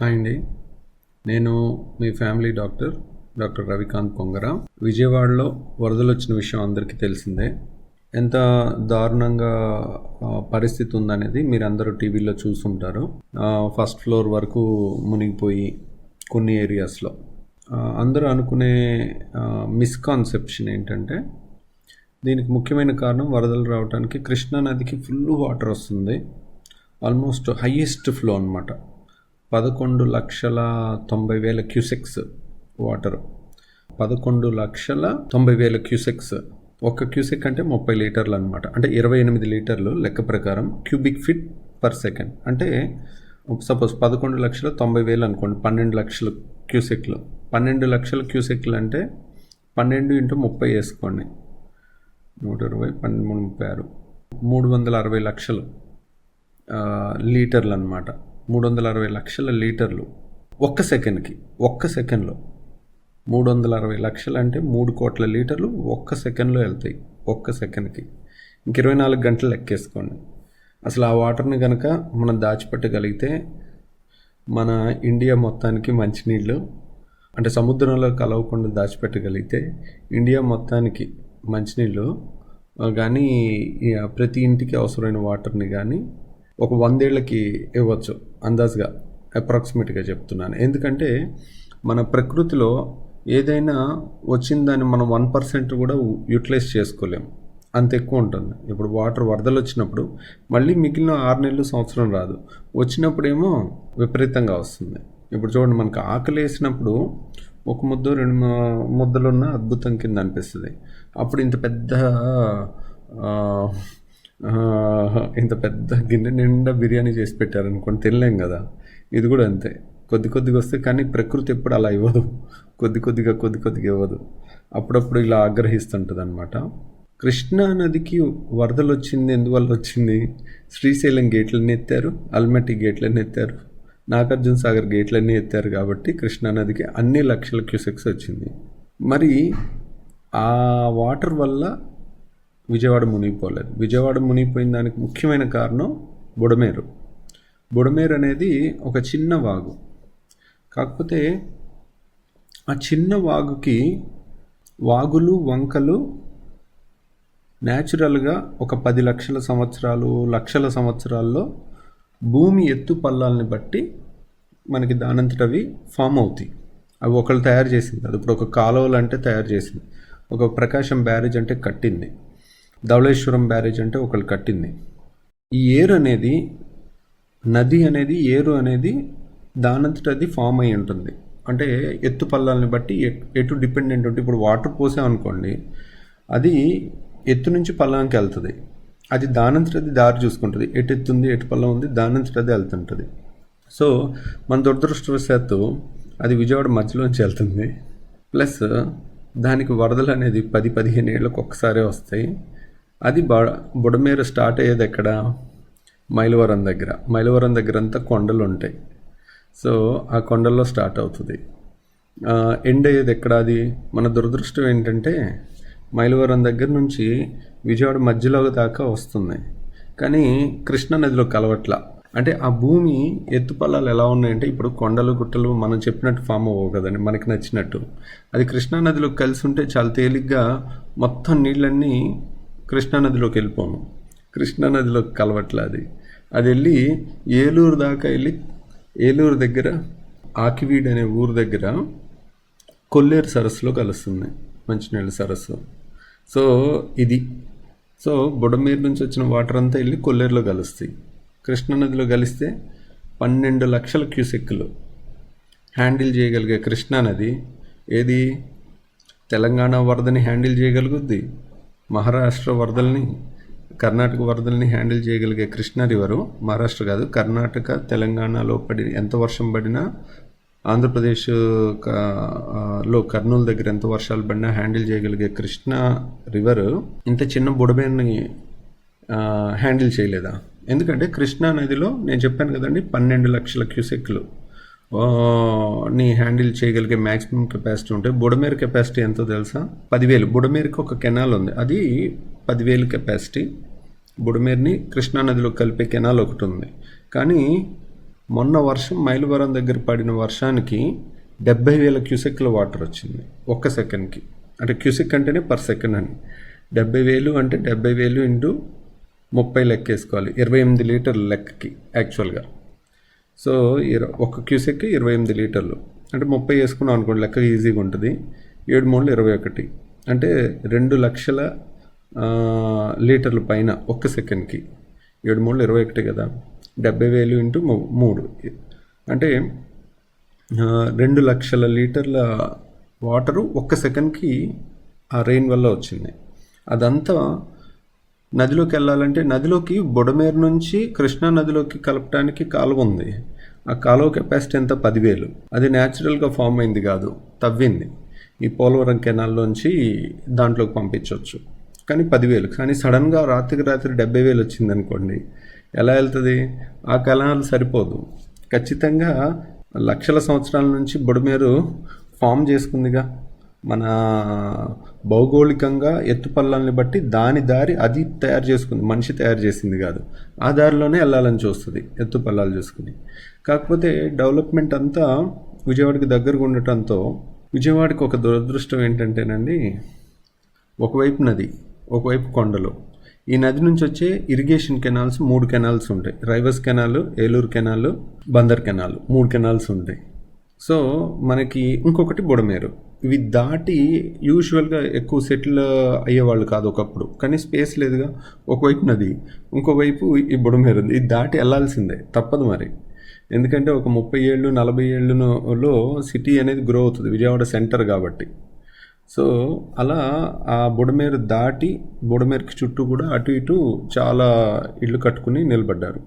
Hi అండి. నేను మీ family doctor doctor Ravikanth Kongara. విజయవాడలో వరదలు వచ్చిన విషయం అందరికీ తెలిసిందే. ఎంత దారుణంగా పరిస్థితి ఉందనేది మీరు అందరూ టీవీలో చూసుంటారు ఫస్ట్ ఫ్లోర్ వరకు మునిగిపోయి కొన్ని ఏరియాస్లో. అందరూ అనుకునే మిస్కాన్సెప్షన్ ఏంటంటే దీనికి ముఖ్యమైన కారణం వరదలు రావడానికి కృష్ణా నదికి ఫుల్ వాటర్ వస్తుంది. ఆల్మోస్ట్ హయ్యెస్ట్ ఫ్లో అనమాట పదకొండు లక్షల తొంభై వేల క్యూసెక్స్ వాటర్. పదకొండు లక్షల తొంభై వేల క్యూసెక్స్. ఒక క్యూసెక్ అంటే ముప్పై లీటర్లు అనమాట అంటే ఇరవై ఎనిమిది లీటర్లు లెక్క ప్రకారం క్యూబిక్ ఫిట్ పర్ సెకండ్. అంటే సపోజ్ పదకొండు లక్షల తొంభై వేలు అనుకోండి పన్నెండు లక్షల క్యూసెక్లు. పన్నెండు లక్షల క్యూసెక్లు అంటే పన్నెండు ఇంటూ ముప్పై వేసుకోండి. నూట ఇరవై పన్నెండు ముప్పై ఆరు. మూడు వందల అరవై లక్షలు లీటర్లు అనమాట మూడు వందల అరవై లక్షల లీటర్లు ఒక్క సెకండ్కి ఒక్క సెకండ్లో. మూడు వందల అరవై లక్షలు అంటే మూడు కోట్ల లీటర్లు ఒక్క సెకండ్లో వెళ్తాయి ఒక్క సెకండ్కి. ఇంక ఇరవై నాలుగు గంటలు లెక్కేసుకోండి. అసలు ఆ వాటర్ని కనుక మనం దాచిపెట్టగలిగితే మన ఇండియా మొత్తానికి మంచినీళ్ళు అంటే సముద్రంలో కలవకుండా దాచిపెట్టగలిగితే ఇండియా మొత్తానికి మంచినీళ్ళు కానీ ప్రతి ఇంటికి అవసరమైన వాటర్ని కానీ ఒక వందేళ్ళకి ఇవ్వచ్చు అందాజుగా అప్రాక్సిమేట్గా చెప్తున్నాను. ఎందుకంటే మన ప్రకృతిలో ఏదైనా వచ్చిందని మనం వన్ పర్సెంట్ కూడా యూటిలైజ్ చేసుకోలేం. అంత ఎక్కువ ఉంటుంది. ఇప్పుడు వాటర్ వరదలు వచ్చినప్పుడు మళ్ళీ మిగిలిన ఆరు నెలలు సంవత్సరం రాదు. వచ్చినప్పుడేమో విపరీతంగా వస్తుంది. ఇప్పుడు చూడండి మనకు ఆకలి వేసినప్పుడు ఒక ముద్ద రెండు ముద్దలున్న అద్భుతం కింద అనిపిస్తుంది. అప్పుడు ఇంత పెద్ద ఇంత పెద్ద గిన్నె నిండా బిర్యానీ చేసి పెట్టారనుకోండి తినలేం కదా. ఇది కూడా అంతే. కొద్ది కొద్దిగా వస్తే కానీ ప్రకృతి ఎప్పుడు అలా ఇవ్వదు. కొద్ది కొద్దిగా కొద్ది కొద్దిగా ఇవ్వదు. అప్పుడప్పుడు ఇలా ఆగ్రహిస్తుంటుంది అనమాట కృష్ణా నదికి వరదలు వచ్చింది ఎందువల్ల వచ్చింది శ్రీశైలం గేట్లన్నీ ఎత్తారు అల్మటి గేట్లన్నీ ఎత్తారు నాగార్జున సాగర్ గేట్లన్నీ ఎత్తారు కాబట్టి కృష్ణా నదికి అన్ని లక్షల క్యూసెక్స్ వచ్చింది. మరి ఆ వాటర్ వల్ల విజయవాడ మునిగిపోలేదు. విజయవాడ మునిగిపోయిన దానికి ముఖ్యమైన కారణం బుడమేరు. బుడమేరు అనేది ఒక చిన్న వాగు. కాకపోతే ఆ చిన్న వాగుకి వాగులు వంకలు న్యాచురల్గా ఒక పది లక్షల సంవత్సరాలు లక్షల సంవత్సరాల్లో భూమి ఎత్తు పల్లాలని బట్టి మనకి దానంతట అవి ఫామ్ అవుతాయి. అవి ఒకళ్ళు తయారు చేసింది. అది ఇప్పుడు ఒక కాలువలు అంటే తయారు చేసింది. ఒక ప్రకాశం బ్యారేజ్ అంటే కట్టింది. ధవళేశ్వరం బ్యారేజ్ అంటే ఒకళ్ళు కట్టింది. ఈ ఏరు అనేది నది అనేది ఏరు అనేది దానంతట అది ఫామ్ అయి ఉంటుంది. అంటే ఎత్తు పల్లాలని బట్టి ఎటు డిపెండెంట్ ఉంటే ఇప్పుడు వాటర్ పోసామనుకోండి అది ఎత్తు నుంచి పల్లంకి వెళ్తుంది. అది దానంతట అది దారి చూసుకుంటుంది. ఎటు ఎత్తుంది ఎటు పల్లం ఉంది దానంతట అది వెళ్తుంటుంది. సో మన దురదృష్టవశాత్తు అది విజయవాడ మధ్యలోంచి వెళ్తుంది. ప్లస్ దానికి వరదలు అనేది పది పదిహేను ఏళ్ళకి ఒక్కసారే వస్తాయి. అది బ బుడమేరు స్టార్ట్ అయ్యేది ఎక్కడ? మైలవరం దగ్గర. మైలవరం దగ్గర అంతా కొండలు ఉంటాయి. సో ఆ కొండల్లో స్టార్ట్ అవుతుంది. ఎండ్ అయ్యేది ఎక్కడ అది? మన దురదృష్టం ఏంటంటే మైలవరం దగ్గర నుంచి విజయవాడ మధ్యలో దాకా వస్తుంది. కానీ కృష్ణా నదిలో కలవట్ల. అంటే ఆ భూమి ఎత్తుపల్లాలు ఎలా ఉన్నాయంటే ఇప్పుడు కొండలు గుట్టలు మనం చెప్పినట్టు ఫామ్ అవ్వవు కదండి మనకి నచ్చినట్టు. అది కృష్ణా నదిలో కలిసి ఉంటే చాలా తేలిగ్గా మొత్తం నీళ్ళన్నీ కృష్ణా నదిలోకి వెళ్ళిపోను కృష్ణా నదిలోకి కలవట్ల అది. అది వెళ్ళి ఏలూరు దాకా వెళ్ళి ఏలూరు దగ్గర ఆకివీడ్ అనే ఊరు దగ్గర కొల్లేరు సరస్సులో కలుస్తుంది. మంచినీళ్ళ సరస్సు. సో ఇది. సో బుడమేరు నుంచి వచ్చిన వాటర్ అంతా వెళ్ళి కొల్లేరులో కలుస్తాయి. కృష్ణా నదిలో కలిస్తే పన్నెండు లక్షల క్యూసెక్కులు హ్యాండిల్ చేయగలిగే కృష్ణా నది ఏది? తెలంగాణ వరదని హ్యాండిల్ చేయగలుగుద్ది? మహారాష్ట్ర వరదల్ని కర్ణాటక వరదల్ని హ్యాండిల్ చేయగలిగే కృష్ణా రివరు మహారాష్ట్ర కాదు కర్ణాటక తెలంగాణలో పడి ఎంత వర్షం పడినా ఆంధ్రప్రదేశ్లో కర్నూలు దగ్గర ఎంత వర్షాలు పడినా హ్యాండిల్ చేయగలిగే కృష్ణా రివర్ ఇంత చిన్న బుడబేని హ్యాండిల్ చేయలేదా? ఎందుకంటే కృష్ణా నదిలో నేను చెప్పాను కదండి పన్నెండు లక్షల క్యూసెక్లు. ని హ్యాండిల్ చేయగలిగే మ్యాక్సిమం కెపాసిటీ ఉంటే బుడమేరు కెపాసిటీ ఎంతో తెలుసా? పదివేలు. బుడమేరుకి ఒక కెనాల్ ఉంది. అది పదివేలు కెపాసిటీ. బుడమేరుని కృష్ణా నదిలో కలిపే కెనాల్ ఒకటి ఉంది. కానీ మొన్న వర్షం మైలవరం దగ్గర పడిన వర్షానికి డెబ్బై వేల క్యూసెక్ల వాటర్ వచ్చింది. ఒక్క సెకండ్కి. అంటే క్యూసెక్ అంటేనే పర్ సెకండ్ అని. డెబ్బై వేలు అంటే డెబ్బై వేలు ఇంటూ ముప్పై లెక్క వేసుకోవాలి ఇరవై ఎనిమిది లీటర్ల లెక్కకి యాక్చువల్గా. సో ఒక క్యూసెక్కి ఇరవై ఎనిమిది లీటర్లు. అంటే ముప్పై వేసుకున్నాం అనుకోండి లెక్క ఈజీగా ఉంటుంది. ఏడు మూడు ఇరవై ఒకటి. అంటే రెండు లక్షల లీటర్ల పైన ఒక్క సెకండ్కి ఏడు మూడు ఇరవై ఒకటి కదా. డెబ్బై వేలు ఇంటూ మూ- మూడు. అంటే రెండు లక్షల లీటర్ల వాటరు ఒక్క సెకండ్కి ఆ రెయిన్ వల్ల వచ్చింది. అదంతా నదిలోకి వెళ్ళాలంటే నదిలోకి బుడమేరు నుంచి కృష్ణా నదిలోకి కలపడానికి కాలువ ఉంది. ఆ కాలువ కెపాసిటీ ఎంత? పదివేలు. అది న్యాచురల్గా ఫామ్ అయింది కాదు. తవ్వింది. ఈ పోలవరం కెనాల్లోంచి దాంట్లోకి పంపించవచ్చు. కానీ పదివేలు. కానీ సడన్గా రాత్రికి రాత్రి డెబ్బై వేలు వచ్చింది అనుకోండి. ఎలా వెళ్తుంది? ఆ కెనాల్ సరిపోదు. ఖచ్చితంగా లక్షల సంవత్సరాల నుంచి బుడమేరు ఫామ్ చేసుకుందిగా. మన భౌగోళికంగా ఎత్తుపల్లాలని బట్టి దాని దారి అది తయారు చేసుకుంది మనిషి తయారు చేసింది కాదు. ఆ దారిలోనే వెళ్ళాలని చూస్తుంది ఎత్తుపల్లాలు చూసుకుని. కాకపోతే డెవలప్మెంట్ అంతా విజయవాడకి దగ్గరగా ఉండటంతో విజయవాడకి ఒక దురదృష్టం ఏంటంటేనండి ఒకవైపు నది ఒకవైపు కొండలు. ఈ నది నుంచి వచ్చే ఇరిగేషన్ కెనాల్స్ మూడు కెనాల్స్ ఉంటాయి. Ryves canal Eluru canal Bandar canal మూడు కెనాల్స్ ఉంటాయి. సో మనకి ఇంకొకటి బుడమేరు. ఇవి దాటి యూజువల్గా ఎక్కువ సెటిల్ అయ్యేవాళ్ళు కాదు ఒకప్పుడు. కానీ స్పేస్ లేదుగా. ఒకవైపు నది ఇంకోవైపు ఈ బుడమేరు ఉంది. ఇది దాటి వెళ్ళాల్సిందే తప్పదు మరి. ఎందుకంటే ఒక ముప్పై ఏళ్ళు నలభై ఏళ్ళలో సిటీ అనేది గ్రో అవుతుంది. విజయవాడ సెంటర్ కాబట్టి. సో అలా ఆ బుడమేరు దాటి బుడమేరుకి చుట్టూ కూడా అటు ఇటు చాలా ఇళ్ళు కట్టుకుని నిలబడ్డారు.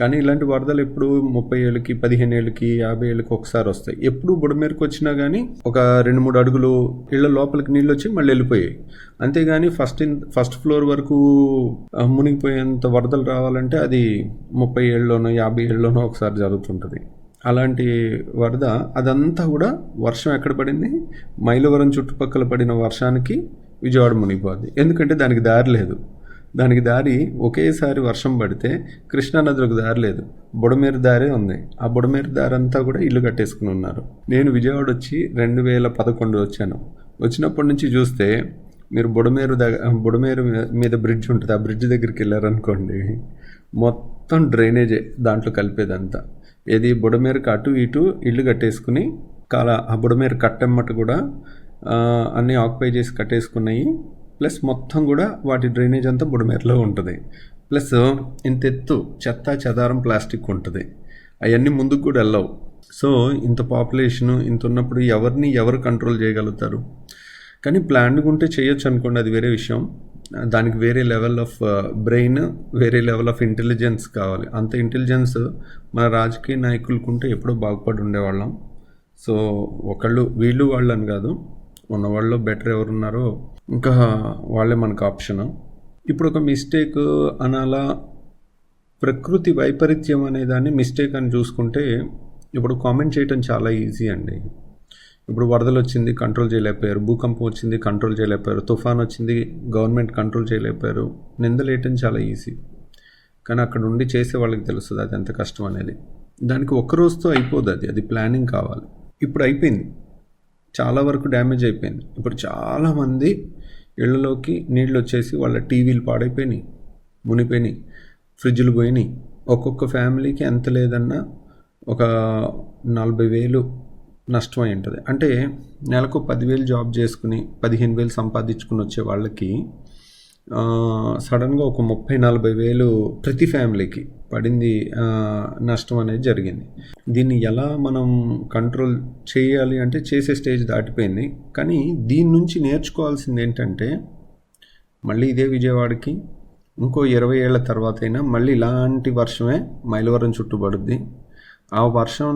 కానీ ఇలాంటి వరదలు ఎప్పుడు ముప్పై ఏళ్ళకి పదిహేను ఏళ్ళకి యాభై ఏళ్ళకి ఒకసారి వస్తాయి. ఎప్పుడు బుడమేరుకు వచ్చినా కానీ ఒక రెండు మూడు అడుగులు ఇళ్ళ లోపలికి నీళ్ళు వచ్చి మళ్ళీ వెళ్ళిపోయాయి. అంతేగాని ఫస్ట్ ఇన్ ఫస్ట్ ఫ్లోర్ వరకు మునిగిపోయేంత వరదలు రావాలంటే అది ముప్పై ఏళ్ళలోనో యాభై ఏళ్ళలోనో ఒకసారి జరుగుతుంటుంది. అలాంటి వరద అదంతా కూడా వర్షం ఎక్కడ పడింది? మైలవరం చుట్టుపక్కల పడిన వర్షానికి విజయవాడ మునిగిపోద్ది. ఎందుకంటే దానికి దారి లేదు. దానికి దారి ఒకేసారి వర్షం పడితే కృష్ణా దారి లేదు. బుడమేరు దారే ఉంది. ఆ బుడమేరు దారి అంతా కూడా ఇల్లు కట్టేసుకుని ఉన్నారు. నేను విజయవాడ వచ్చి రెండు వేల పదకొండు వచ్చాను. వచ్చినప్పటి నుంచి చూస్తే మీరు బుడమేరు దగ్గర బుడమేరు మీద బ్రిడ్జ్ ఉంటుంది. ఆ బ్రిడ్జ్ దగ్గరికి వెళ్ళారనుకోండి మొత్తం డ్రైనేజే దాంట్లో కలిపేదంతా. ఏది బుడమేరకు అటు ఇటు ఇల్లు కట్టేసుకుని కాల ఆ బుడమేరు కట్టెమ్మట కూడా అన్నీ ఆక్యుపై చేసి కట్టేసుకున్నాయి. ప్లస్ మొత్తం కూడా వాటి డ్రైనేజ్ అంతా బుడమేరులో ఉంటుంది. ప్లస్ ఇంత ఎత్తు చెత్త చెదారం ప్లాస్టిక్ ఉంటుంది. అవన్నీ ముందుకు కూడా వెళ్ళవు. సో ఇంత పాపులేషను ఇంత ఉన్నప్పుడు ఎవరిని ఎవరు కంట్రోల్ చేయగలుగుతారు? కానీ ప్లాన్గా ఉంటే చేయొచ్చు అనుకోండి అది వేరే విషయం. దానికి వేరే లెవెల్ ఆఫ్ బ్రెయిన్ వేరే లెవెల్ ఆఫ్ ఇంటెలిజెన్స్ కావాలి. అంత ఇంటెలిజెన్స్ మన రాజకీయ నాయకులకుంటే ఎప్పుడో బాగుపడి ఉండేవాళ్ళం. సో ఒకళ్ళు వీళ్ళు వాళ్ళు అని కాదు ఉన్న వాళ్ళు బెటర్ ఎవరున్నారో ఇంకా వాళ్ళే మనకు ఆప్షన్. ఇప్పుడు ఒక మిస్టేక్ అనాలా ప్రకృతి వైపరీత్యం అనే దాన్ని మిస్టేక్ అని చూసుకుంటే ఇప్పుడు కామెంట్ చేయటం చాలా ఈజీ అండి. ఇప్పుడు వరదలు వచ్చింది కంట్రోల్ చేయలేకపోయారు. భూకంపం వచ్చింది కంట్రోల్ చేయలేకపోయారు. తుఫాన్ వచ్చింది గవర్నమెంట్ కంట్రోల్ చేయలేకపోయారు. నిందలేయటం చాలా ఈజీ కానీ అక్కడ ఉండి చేసే వాళ్ళకి తెలుస్తుంది అది ఎంత కష్టం అనేది. దానికి ఒక్క రోజుతో అయిపోదు అది. అది ప్లానింగ్ కావాలి. ఇప్పుడు అయిపోయింది. చాలా వరకు డ్యామేజ్ అయిపోయింది. ఇప్పుడు చాలామంది ఇళ్ళలోకి నీళ్ళు వచ్చేసి వాళ్ళ టీవీలు పాడైపోయినాయి మునిపోయినాయి ఫ్రిడ్జ్లు పోయినాయి. ఒక్కొక్క ఫ్యామిలీకి ఎంత లేదన్నా ఒక నలభై వేలు నష్టం అయి ఉంటుంది అంటే నెలకు పదివేలు జాబ్ చేసుకుని పదిహేను వేలు సంపాదించుకుని వచ్చే వాళ్ళకి సడన్గా ఒక ముప్పై నలభై వేలు ప్రతి ఫ్యామిలీకి పడింది నష్టం అనేది జరిగింది. దీన్ని ఎలా మనం కంట్రోల్ చేయాలి అంటే చేసే స్టేజ్ దాటిపోయింది. కానీ దీని నుంచి నేర్చుకోవాల్సింది ఏంటంటే మళ్ళీ ఇదే విజయవాడకి ఇంకో ఇరవై ఏళ్ళ తర్వాత అయినా మళ్ళీ ఇలాంటి వర్షమే మైలవరం చుట్టుపడుద్ది. ఆ వర్షం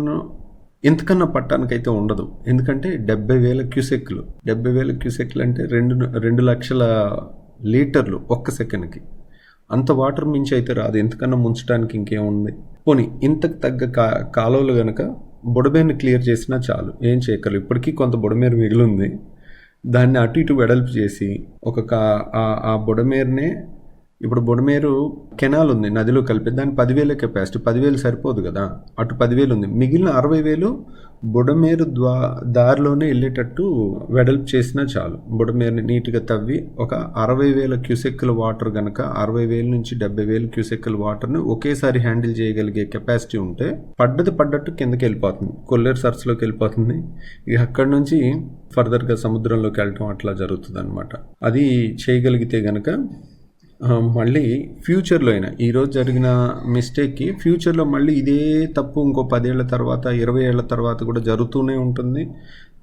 ఇంతకన్నా పట్టడానికైతే ఉండదు. ఎందుకంటే డెబ్బై వేల క్యూసెక్లు. డెబ్బై వేల క్యూసెక్లు అంటే రెండు రెండు లక్షల లీటర్లు ఒక్క సెకండ్కి. అంత వాటర్ మించి అయితే రాదు. ఎంతకన్నా ముంచడానికి ఇంకేముంది? పోనీ ఇంతకు తగ్గ కా కాలువలు కనుక బుడమేరుని క్లియర్ చేసినా చాలు. ఏం చేయగలరు ఇప్పటికీ కొంత బుడమేరు మిగిలింది దాన్ని అటు ఇటు వెడల్పు చేసి ఒక కా ఆ- ఆ బుడమేరునే ఇప్పుడు బుడమేరు కెనాల్ ఉంది నదిలో కలిపి దాని పదివేల కెపాసిటీ పదివేలు సరిపోదు కదా. అటు పదివేలు ఉంది. మిగిలిన అరవై వేలు బుడమేరు ద్వా దారిలోనే వెళ్ళేటట్టు వెడల్పు చేసినా చాలు. బుడమేరుని నీట్గా తవ్వి ఒక అరవై వేల క్యూసెక్కుల వాటర్ కనుక అరవై వేల నుంచి డెబ్బై వేల క్యూసెక్కుల వాటర్ని ఒకేసారి హ్యాండిల్ చేయగలిగే కెపాసిటీ ఉంటే పడ్డది పడ్డట్టు కిందకి వెళ్ళిపోతుంది. కొల్లేరు సరస్సులోకి వెళ్ళిపోతుంది. ఇక అక్కడ నుంచి ఫర్దర్గా సముద్రంలోకి వెళ్ళటం అట్లా జరుగుతుంది అనమాట అది చేయగలిగితే గనక మళ్ళీ ఫ్యూచర్లో అయినా ఈరోజు జరిగిన మిస్టేక్కి ఫ్యూచర్లో మళ్ళీ ఇదే తప్పు ఇంకో పదేళ్ళ తర్వాత ఇరవై ఏళ్ళ తర్వాత కూడా జరుగుతూనే ఉంటుంది.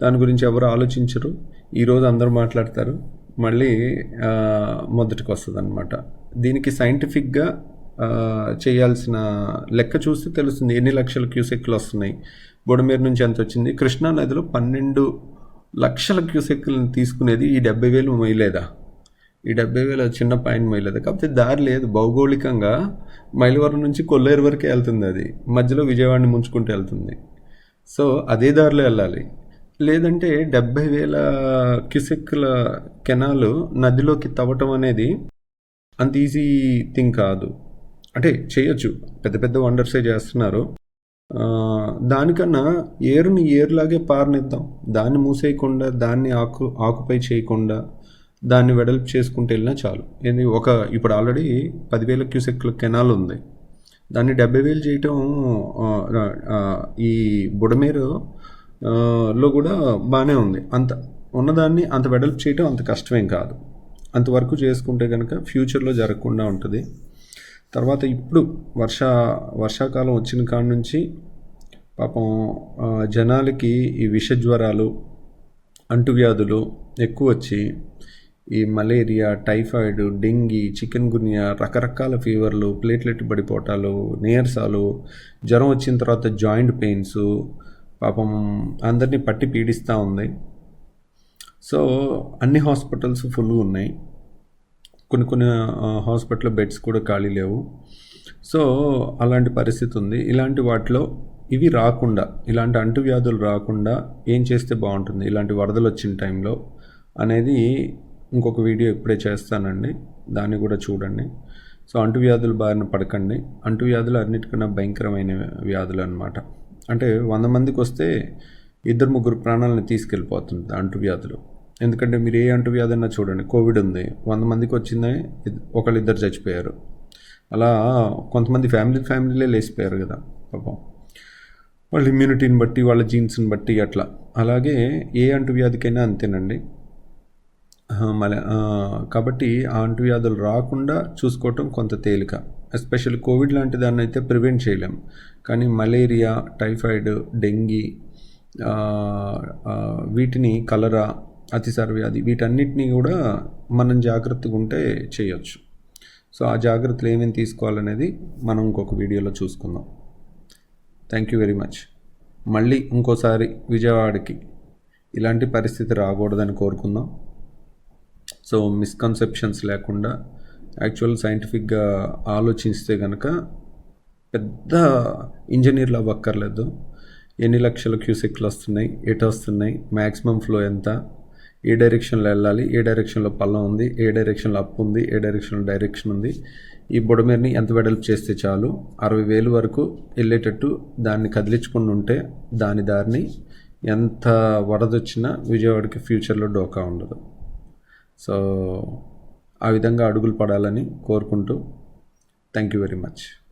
దాని గురించి ఎవరు ఆలోచించరు. ఈరోజు అందరూ మాట్లాడతారు. మళ్ళీ మొదటికి వస్తుంది అనమాట దీనికి సైంటిఫిక్గా చేయాల్సిన లెక్క చూస్తే తెలుస్తుంది ఎన్ని లక్షల క్యూసెక్లు వస్తున్నాయి. బుడమేరు నుంచి ఎంత వచ్చింది? కృష్ణా నదిలో పన్నెండు లక్షల క్యూసెక్లను తీసుకునేది ఈ డెబ్బై వేలు మొయ్యలేదా ఈ డెబ్బై వేల చిన్న పాయింట్ మైలేదు కాకపోతే దారి లేదు. భౌగోళికంగా మైలవరం నుంచి కొల్లేరు వరకే వెళ్తుంది అది. మధ్యలో విజయవాడని ముంచుకుంటూ వెళ్తుంది. సో అదే దారిలో వెళ్ళాలి. లేదంటే డెబ్బై వేల కిసెక్కుల కెనాలు నదిలోకి తవ్వటం అనేది అంత ఈజీ థింగ్ కాదు. అంటే చేయొచ్చు. పెద్ద పెద్ద వండర్సే చేస్తున్నారు. దానికన్నా ఏరుని ఏరులాగే పారనిద్దాం. దాన్ని మూసేయకుండా దాన్ని ఆకు ఆకుపై చేయకుండా దాన్ని వెడల్పు చేసుకుంటూ వెళ్ళినా చాలు. ఏంది ఒక ఇప్పుడు ఆల్రెడీ పదివేల క్యూసెక్ల కెనాల్ ఉంది. దాన్ని డెబ్బై వేలు చేయటం ఈ బుడమేరు లో కూడా బాగానే ఉంది. అంత ఉన్నదాన్ని అంత వెడల్పు చేయటం అంత కష్టమేం కాదు. అంతవరకు చేసుకుంటే కనుక ఫ్యూచర్లో జరగకుండా ఉంటుంది. తర్వాత ఇప్పుడు వర్ష వర్షాకాలం వచ్చిన కాడ నుంచి పాపం జనాలకి ఈ విష జ్వరాలు అంటువ్యాధులు ఎక్కువ వచ్చి ఈ malaria typhoid dengue chikungunya రకరకాల ఫీవర్లు ప్లేట్లెట్ పడిపోవటాలు నీరసాలు జ్వరం వచ్చిన తర్వాత జాయింట్ పెయిన్స్ పాపం అందరినీ పట్టి పీడిస్తూ ఉంది. సో అన్ని హాస్పిటల్స్ ఫుల్ ఉన్నాయి. కొన్ని కొన్ని హాస్పిటల్ బెడ్స్ కూడా ఖాళీ లేవు. సో అలాంటి పరిస్థితి ఉంది. ఇలాంటి వాటిలో ఇవి రాకుండా ఇలాంటి అంటువ్యాధులు రాకుండా ఏం చేస్తే బాగుంటుంది? ఇలాంటి వరదలు వచ్చిన టైంలో అనేది ఇంకొక వీడియో ఇప్పుడే చేస్తానండి. దాన్ని కూడా చూడండి. సో అంటువ్యాధులు బారిన పడకండి. అంటువ్యాధులు అన్నిటికన్నా భయంకరమైన వ్యాధులు అనమాట అంటే వంద మందికి వస్తే ఇద్దరు ముగ్గురు ప్రాణాలను తీసుకెళ్ళిపోతుంది అంటువ్యాధులు. ఎందుకంటే మీరు ఏ అంటువ్యాధి అన్నా చూడండి. కోవిడ్ ఉంది. వంద మందికి వచ్చిందని ఇద్- ఒకళ్ళిద్దరు చచ్చిపోయారు. అలా కొంతమంది ఫ్యామిలీ ఫ్యామిలీలే లేచిపోయారు కదా పాపం. వాళ్ళ ఇమ్యూనిటీని బట్టి వాళ్ళ జీన్స్ని బట్టి అట్లా. అలాగే ఏ అంటువ్యాధికైనా అంతేనండి. మల కాబట్టి ఆ అంటువ్యాధులు రాకుండా చూసుకోవటం కొంత తేలిక. ఎస్పెషల్ కోవిడ్ లాంటి దాన్ని అయితే ప్రివెంట్ చేయలేం. కానీ మలేరియా టైఫాయిడ్ డెంగీ వీటిని కలరా అతిసార వ్యాధి వీటన్నిటిని కూడా మనం జాగ్రత్తగా ఉంటే చేయొచ్చు. సో ఆ జాగ్రత్తలు ఏమేమి తీసుకోవాలనేది మనం ఇంకొక వీడియోలో చూసుకుందాం. థ్యాంక్ యూ వెరీ మచ్ మళ్ళీ ఇంకోసారి విజయవాడకి ఇలాంటి పరిస్థితి రాకూడదని కోరుకుందాం. సో మిస్కన్సెప్షన్స్ లేకుండా యాక్చువల్ సైంటిఫిక్గా ఆలోచిస్తే కనుక పెద్ద ఇంజనీర్లు అవ్వక్కర్లేదు. ఎన్ని లక్షల క్యూసెక్లు వస్తున్నాయి ఎటు వస్తున్నాయి మ్యాక్సిమం ఫ్లో ఎంత ఏ డైరెక్షన్లో వెళ్ళాలి ఏ డైరెక్షన్లో పల్లం ఉంది ఏ డైరెక్షన్లో అప్పు ఉంది ఏ డైరెక్షన్లో డైరెక్షన్ ఉంది. ఈ బుడమేరుని ఎంత వెడల్పు చేస్తే చాలు? అరవై వేలు వరకు వెళ్ళేటట్టు దాన్ని కదిలించుకుని ఉంటే దాని దారిని ఎంత వరదొచ్చినా విజయవాడకి ఫ్యూచర్లో డోకా ఉండదు. సో ఆ విధంగా అడుగులు పడాలని కోరుకుంటూ థ్యాంక్ యూ వెరీ మచ్.